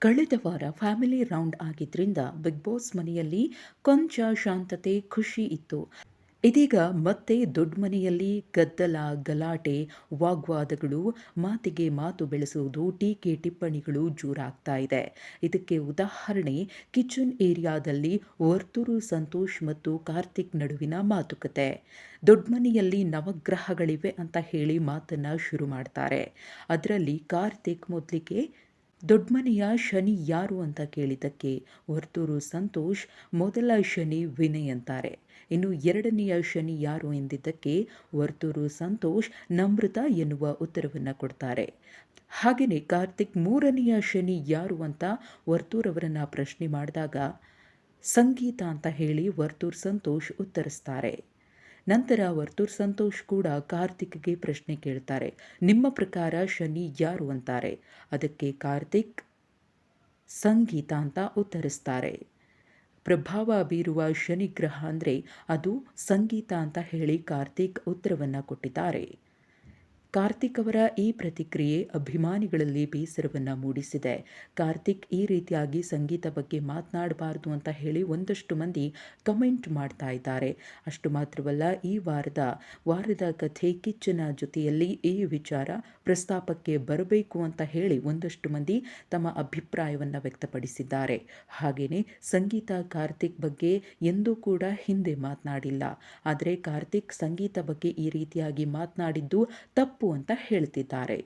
ಕಳೆದ ವಾರ family round ಆಗಿದ್ದರಿಂದ ಬಿಗ್ ಬಾಸ್ ಮನೆಯಲ್ಲಿ ಕೊಂಚ ಶಾಂತತೆ, ಖುಷಿ ಇತ್ತು. ಇದೀಗ ಮತ್ತೆ ದೊಡ್ಡ ಮನೆಯಲ್ಲಿ ಗದ್ದಲ, ಗಲಾಟೆ, ವಾಗ್ವಾದಗಳು, ಮಾತಿಗೆ ಮಾತು ಬೆಳೆಸುವುದು, ಟೀಕೆ ಟಿಪ್ಪಣಿಗಳು ಜೋರಾಗ್ತಾ ಇದೆ. ಇದಕ್ಕೆ ಉದಾಹರಣೆ, ಕಿಚನ್ ಏರಿಯಾದಲ್ಲಿ ವರ್ತೂರು ಸಂತೋಷ್ ಮತ್ತು ಕಾರ್ತಿಕ್ ನಡುವಿನ ಮಾತುಕತೆ. ದೊಡ್ಡ ಮನೆಯಲ್ಲಿ ನವಗ್ರಹಗಳಿವೆ ಅಂತ ಹೇಳಿ ಮಾತನ್ನು ಶುರು ಮಾಡ್ತಾರೆ. ಅದರಲ್ಲಿ ಕಾರ್ತಿಕ್ ಮೊದಲಿಗೆ ದೊಡ್ಡಮನೆಯ ಶನಿ ಯಾರು ಅಂತ ಕೇಳಿದ್ದಕ್ಕೆ ವರ್ತೂರು ಸಂತೋಷ್ ಮೊದಲ ಶನಿ ವಿನಯ್ ಅಂತಾರೆ. ಇನ್ನು ಎರಡನೆಯ ಶನಿ ಯಾರು ಎಂದಿದ್ದಕ್ಕೆ ವರ್ತೂರು ಸಂತೋಷ್ ನಮೃತ ಎನ್ನುವ ಉತ್ತರವನ್ನು ಕೊಡ್ತಾರೆ. ಹಾಗೆಯೇ ಕಾರ್ತಿಕ್ ಮೂರನೆಯ ಶನಿ ಯಾರು ಅಂತ ವರ್ತೂರವರನ್ನು ಪ್ರಶ್ನೆ ಮಾಡಿದಾಗ ಸಂಗೀತ ಅಂತ ಹೇಳಿ ವರ್ತೂರ್ ಸಂತೋಷ್ ಉತ್ತರಿಸ್ತಾರೆ. ನಂತರ ವರ್ತೂರ್ ಸಂತೋಷ್ ಕೂಡ ಕಾರ್ತಿಕ್ಗೆ ಪ್ರಶ್ನೆ ಕೇಳ್ತಾರೆ. ನಿಮ್ಮ ಪ್ರಕಾರ ಶನಿ ಯಾರು ಅಂತಾರೆ? ಅದಕ್ಕೆ ಕಾರ್ತಿಕ್ ಸಂಗೀತ ಅಂತ ಉತ್ತರಿಸ್ತಾರೆ. ಪ್ರಭಾವ ಬೀರುವ ಶನಿಗ್ರಹ ಅಂದರೆ ಅದು ಸಂಗೀತ ಅಂತ ಹೇಳಿ ಕಾರ್ತಿಕ್ ಉತ್ತರವನ್ನು ಕೊಟ್ಟಿದ್ದಾರೆ. ಕಾರ್ತಿಕ್ ಅವರ ಈ ಪ್ರತಿಕ್ರಿಯೆ ಅಭಿಮಾನಿಗಳಲ್ಲಿ ಬೇಸರವನ್ನು ಮೂಡಿಸಿದೆ. ಕಾರ್ತಿಕ್ ಈ ರೀತಿಯಾಗಿ ಸಂಗೀತ ಬಗ್ಗೆ ಮಾತನಾಡಬಾರ್ದು ಅಂತ ಹೇಳಿ ಒಂದಷ್ಟು ಮಂದಿ ಕಮೆಂಟ್ ಮಾಡ್ತಾ ಇದ್ದಾರೆ. ಅಷ್ಟು ಮಾತ್ರವಲ್ಲ, ಈ ವಾರದ ವಾರದ ಕಥೆ ಕಿಚ್ಚನ ಜೊತೆಯಲ್ಲಿ ಈ ವಿಚಾರ ಪ್ರಸ್ತಾಪಕ್ಕೆ ಬರಬೇಕು ಅಂತ ಹೇಳಿ ಒಂದಷ್ಟು ಮಂದಿ ತಮ್ಮ ಅಭಿಪ್ರಾಯವನ್ನು ವ್ಯಕ್ತಪಡಿಸಿದ್ದಾರೆ. ಹಾಗೆಯೇ ಸಂಗೀತ ಕಾರ್ತಿಕ್ ಬಗ್ಗೆ ಎಂದೂ ಕೂಡ ಹಿಂದೆ ಮಾತನಾಡಿಲ್ಲ. ಆದರೆ ಕಾರ್ತಿಕ್ ಸಂಗೀತ ಬಗ್ಗೆ ಈ ರೀತಿಯಾಗಿ ಮಾತನಾಡಿದ್ದು ತಪ್ಪು ಅಂತ ಹೇಳ್ತಿದ್ದಾರೆ.